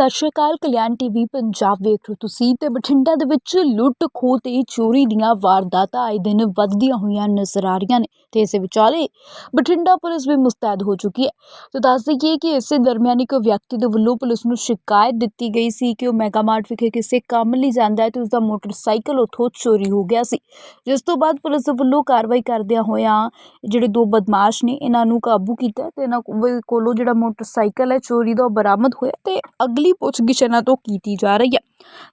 ਸਤਿ ਸ਼੍ਰੀ ਅਕਾਲ, ਕਲਿਆਣ ਟੀਵੀ ਪੰਜਾਬ ਵੇਖ ਰਹੇ ਹੋ ਤੁਸੀਂ ਤੇ ਬਠਿੰਡਾ ਦੇ ਵਿੱਚ ਲੁੱਟ ਖੋਹ ਤੇ ਚੋਰੀ ਦੀਆਂ ਵਾਰਦਾਤਾਂ ਆਏ ਦਿਨ ਵੱਧਦੀਆਂ ਹੋਈਆਂ ਨਜ਼ਰ ਆ ਰਹੀਆਂ ਨੇ ਤੇ ਇਸੇ ਵਿਚਾਲੇ ਬਠਿੰਡਾ ਪੁਲਿਸ ਵੀ ਮੁਸਤੈਦ ਹੋ ਚੁੱਕੀ ਹੈ। ਤੇ ਦੱਸ ਦਈਏ ਕਿ ਇਸੇ ਦਰਮਿਆਨ ਇੱਕ ਵਿਅਕਤੀ ਦੇ ਵੱਲੋਂ ਪੁਲਿਸ ਨੂੰ ਸ਼ਿਕਾਇਤ ਦਿੱਤੀ ਗਈ ਸੀ ਕਿ ਉਹ ਮੈਗਾ ਮਾਰਟ ਵਿਖੇ ਕਿਸੇ ਕੰਮ ਲਈ ਜਾਂਦਾ ਹੈ ਤੇ ਉਸਦਾ ਮੋਟਰਸਾਈਕਲ ਉੱਥੋਂ ਚੋਰੀ ਹੋ ਗਿਆ ਸੀ। ਜਿਸ ਤੋਂ ਬਾਅਦ ਪੁਲਿਸ ਦੇ ਵੱਲੋਂ ਕਾਰਵਾਈ ਕਰਦਿਆਂ ਹੋਇਆਂ ਜਿਹੜੇ ਦੋ ਬਦਮਾਸ਼ ਨੇ ਇਹਨਾਂ ਨੂੰ ਕਾਬੂ ਕੀਤਾ ਤੇ ਇਹਨਾਂ ਕੋ- ਕੋਲੋਂ ਜਿਹੜਾ ਮੋਟਰਸਾਈਕਲ ਹੈ ਚੋਰੀ ਦਾ ਉਹ ਬਰਾਮਦ ਹੋਇਆ ਤੇ ਅਗਲੀ ਪੁੱਛਗਿੱਛ ਇਹਨਾਂ ਤੋਂ ਕੀਤੀ ਜਾ ਰਹੀ ਹੈ।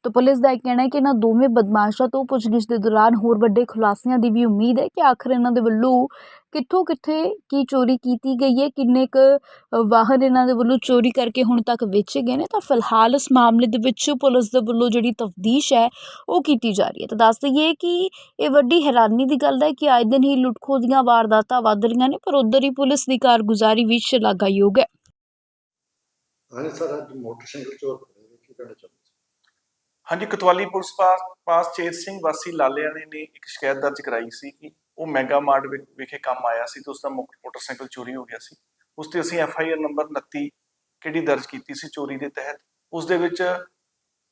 ਤਾਂ ਪੁਲਿਸ ਦਾ ਇਹ ਕਹਿਣਾ ਹੈ ਕਿ ਇਹਨਾਂ ਦੋਵੇਂ ਬਦਮਾਸ਼ਾਂ ਤੋਂ ਪੁੱਛਗਿੱਛ ਦੇ ਦੌਰਾਨ ਹੋਰ ਵੱਡੇ ਖੁਲਾਸਿਆਂ ਦੀ ਵੀ ਉਮੀਦ ਹੈ ਕਿ ਆਖਰ ਇਹਨਾਂ ਦੇ ਵੱਲੋਂ ਕਿੱਥੋਂ ਕਿੱਥੇ ਕੀ ਚੋਰੀ ਕੀਤੀ ਗਈ ਹੈ, ਕਿੰਨੇ ਕੁ ਵਾਹਨ ਇਹਨਾਂ ਦੇ ਵੱਲੋਂ ਚੋਰੀ ਕਰਕੇ ਹੁਣ ਤੱਕ ਵੇਚੇ ਗਏ ਨੇ। ਤਾਂ ਫਿਲਹਾਲ ਇਸ ਮਾਮਲੇ ਦੇ ਵਿੱਚ ਪੁਲਿਸ ਦੇ ਵੱਲੋਂ ਜਿਹੜੀ ਤਫਦੀਸ਼ ਹੈ, ਉਹ ਕੀਤੀ ਜਾ ਰਹੀ ਹੈ। ਤਾਂ ਦੱਸ ਦਈਏ ਕਿ ਇਹ ਵੱਡੀ ਹੈਰਾਨੀ ਦੀ ਗੱਲ ਹੈ ਕਿ ਆਏ ਦਿਨ ਹੀ ਲੁੱਟਖੋ ਦੀਆਂ ਵਾਰਦਾਤਾਂ ਵੱਧ ਰਹੀਆਂ ਨੇ, ਪਰ ਉਧਰ ਹੀ ਪੁਲਿਸ ਦੀ ਕਾਰਗੁਜ਼ਾਰੀ ਵੀ ਸ਼ਲਾਘਾਯੋਗ ਹੈ। ਹਾਂਜੀ ਸਰ, ਅੱਜ ਮੋਟਰਸਾਈਕਲ ਚੋਰ ਫੜੇ ਨੇ, ਕੀ ਕਹਿਣਾ ਚਾਹੁੰਦੇ ਹਾਂਜੀ, ਕਤਵਾਲੀ ਪੁਲਿਸ ਪਾਸ ਪਾਸ ਚੇਤ ਸਿੰਘ ਵਾਸੀ ਲਾਲੇਆਣੇ ਨੇ ਇੱਕ ਸ਼ਿਕਾਇਤ ਦਰਜ ਕਰਾਈ ਸੀ ਕਿ ਉਹ ਮੈਗਾ ਮਾਰਟ ਵਿ- ਵਿਖੇ ਕੰਮ ਆਇਆ ਸੀ ਤੇ ਉਸ ਦਾ ਮੋ- ਮੋਟਰਸਾਈਕਲ ਚੋਰੀ ਹੋ ਗਿਆ ਸੀ। ਉਸ ਤੇ ਅਸੀਂ ਐਫ ਆਈ ਆਰ ਨੰਬਰ 29 ਕਿਹੜੀ ਦਰਜ ਕੀਤੀ ਸੀ ਚੋਰੀ ਦੇ ਤਹਿਤ। ਉਸ ਦੇ ਵਿੱਚ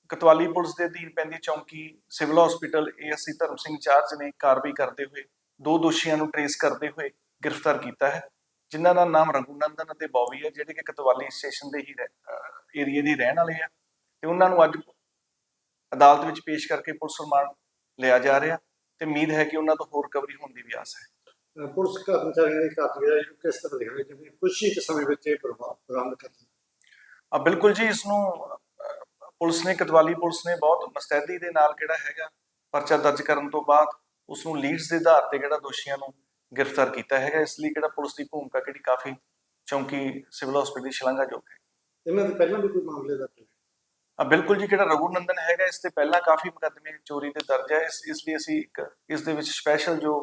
ਕਤਵਾਲੀ ਪੁਲਿਸ ਦੇ ਅਧੀਨ ਪੈਂਦੀ ਚੌਂਕੀ ਸਿਵਲ ਹਸਪੀਟਲ ਏਐਸਸੀ ਧਰਮ ਸਿੰਘ ਚਾਰਜ ਨੇ ਕਾਰਵਾਈ ਕਰਦੇ ਹੋਏ ਦੋ ਦੋਸ਼ੀਆਂ ਨੂੰ ਟਰੇਸ ਕਰਦੇ ਹੋਏ ਗ੍ਰਿਫਤਾਰ ਕੀਤਾ ਹੈ। ਜਿਨ੍ਹਾਂ ਦਾ ਨਾਮ ਰਘੂਨੰਦਨ ਅਤੇ ਬੌਬੀ ਹੈ ਜਿਹੜੇ ਕਿ ਕਤਵਾਲੀ ਸਟੇਸ਼ਨ ਦੇ ਹੀ ਏਰੀਆ ਦੇ ਰਹਿਣ ਵਾਲੇ ਆ। ਤੇ ਉਹਨਾਂ ਨੂੰ ਅੱਜ ਅਦਾਲਤ ਵਿੱਚ ਪੇਸ਼ ਕਰਕੇ ਪੁਲਿਸ ਰਿਮਾਂਡ ਲਿਆ ਜਾ ਰਿਹਾ ਤੇ ਉਮੀਦ ਹੈ ਕਿ ਉਹਨਾਂ ਤੋਂ ਹੋਰ ਰਿਕਵਰੀ ਹੋਣ ਦੀ ਵੀ ਆਸ ਹੈ। ਪੁਲਿਸ ਕਰਮਚਾਰੀਆਂ ਦੀ ਕਾਰਗੁਜ਼ਾਰੀ ਨੂੰ ਕਿਸ ਤਰ੍ਹਾਂ ਦੇਖਦੇ ਜਿਵੇਂ ਕੁਝ ਹੀ ਸਮੇਂ ਵਿੱਚ ਇਹ ਬਰਬਾਦ ਬਰਾਮਦ ਕਰ ਲਈ ਆ ਬਿਲਕੁਲ ਜੀ ਇਸ ਨੂੰ ਪੁਲਿਸ ਨੇ ਕਤਵਾਲੀ ਪੁਲਿਸ ਨੇ ਬਹੁਤ ਮਸਤੈਦੀ ਦੇ ਨਾਲ ਕਿਹੜਾ ਹੈਗਾ ਪਰਚਾ ਦਰਜ ਕਰਨ ਤੋਂ ਬਾਅਦ ਉਸ ਨੂੰ ਲੀਡਸ ਦੇ ਆਧਾਰ ਤੇ ਕਿਹੜਾ ਦੋਸ਼ੀਆਂ ਨੂੰ ਗ੍ਰਿਫਤਾਰ ਕੀਤਾ ਹੈਗਾ ਇਸ ਲਈ ਕਿਹੜਾ ਪੁਲਿਸ ਦੀ ਭੂਮਿਕਾ ਕਿਹੜੀ ਕਾਫੀ ਚੌਂਕੀ ਸਿਵਲ ਹਸਪੀਟਲ ਦੀ ਸ਼ਲਾਘਾਯੋਗ ਹੈ ਇਹਨਾਂ ਦੇ ਪਹਿਲਾਂ ਵੀ ਕੋਈ ਮਾਮਲੇ ਦਾ ਆ ਬਿਲਕੁਲ ਜੀ ਕਿਹੜਾ ਰਘੂ ਨੰਦਨ ਹੈਗਾ ਇਸ ਤੇ ਪਹਿਲਾਂ ਕਾਫੀ ਮੁਕੱਦਮੇ ਚੋਰੀ ਦੇ ਦਰਜ ਹੈ ਇਸ ਇਸ ਲਈ ਅਸੀਂ ਇੱਕ ਇਸ ਦੇ ਵਿੱਚ ਸਪੈਸ਼ਲ ਜੋ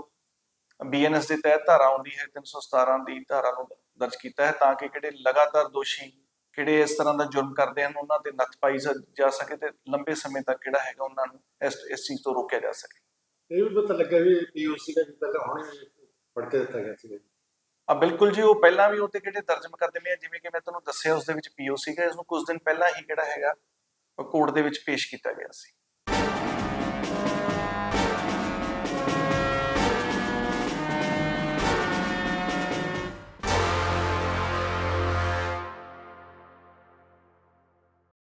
ਬੀਐਨਐਸ ਦੇ ਤਹਿਤ ਧਾਰਾ ਆਉਂਦੀ ਹੈ 317 ਦੀ ਧਾਰਾ ਨੂੰ ਦਰਜ ਕੀਤਾ ਹੈ ਤਾਂ ਕਿ ਕਿਹੜੇ ਲਗਾਤਾਰ ਦੋਸ਼ੀ ਕਿਹੜੇ ਇਸ ਤਰ੍ਹਾਂ ਦਾ ਜੁਰਮ ਕਰਦੇ ਹਨ ਉਹਨਾਂ ਤੇ ਨੱਥ ਪਾਈ ਜਾ ਸਕੇ ਤੇ ਲੰਬੇ ਸਮੇਂ ਤੱਕ ਕਿਹੜਾ ਹੈਗਾ ਉਹਨਾਂ ਨੂੰ ਇਸ ਇਸ ਚੀਜ਼ ਤੋਂ ਰੋਕਿਆ ਜਾ ਸਕੇ। ਇਹ ਵੀ ਪਤਾ ਲੱਗਾ ਵੀ ਪੀਓਸੀ ਦਾ ਪਹਿਲਾਂ ਹੁਣੇ ਫੜ ਕੇ ਦਿੱਤਾ ਗਿਆ ਸੀ ਆ ਬਿਲਕੁਲ ਜੀ, ਉਹ ਪਹਿਲਾਂ ਵੀ ਉਹ ਕਿਹੜੇ ਦਰਜ ਮੁਕੱਦਮੇ ਆ, ਜਿਵੇਂ ਕਿ ਮੈਂ ਤੁਹਾਨੂੰ ਦੱਸਿਆ, ਉਸ ਦੇ ਵਿੱਚ ਪੀਓ ਸੀਗਾ, ਇਸ ਨੂੰ ਕੁਝ ਦਿਨ ਪਹਿਲਾਂ ਹੀ ਕਿਹੜਾ ਹੈਗਾ ਕੋਰਟ ਦੇ ਵਿੱਚ ਪੇਸ਼ ਕੀਤਾ ਗਿਆ ਸੀ।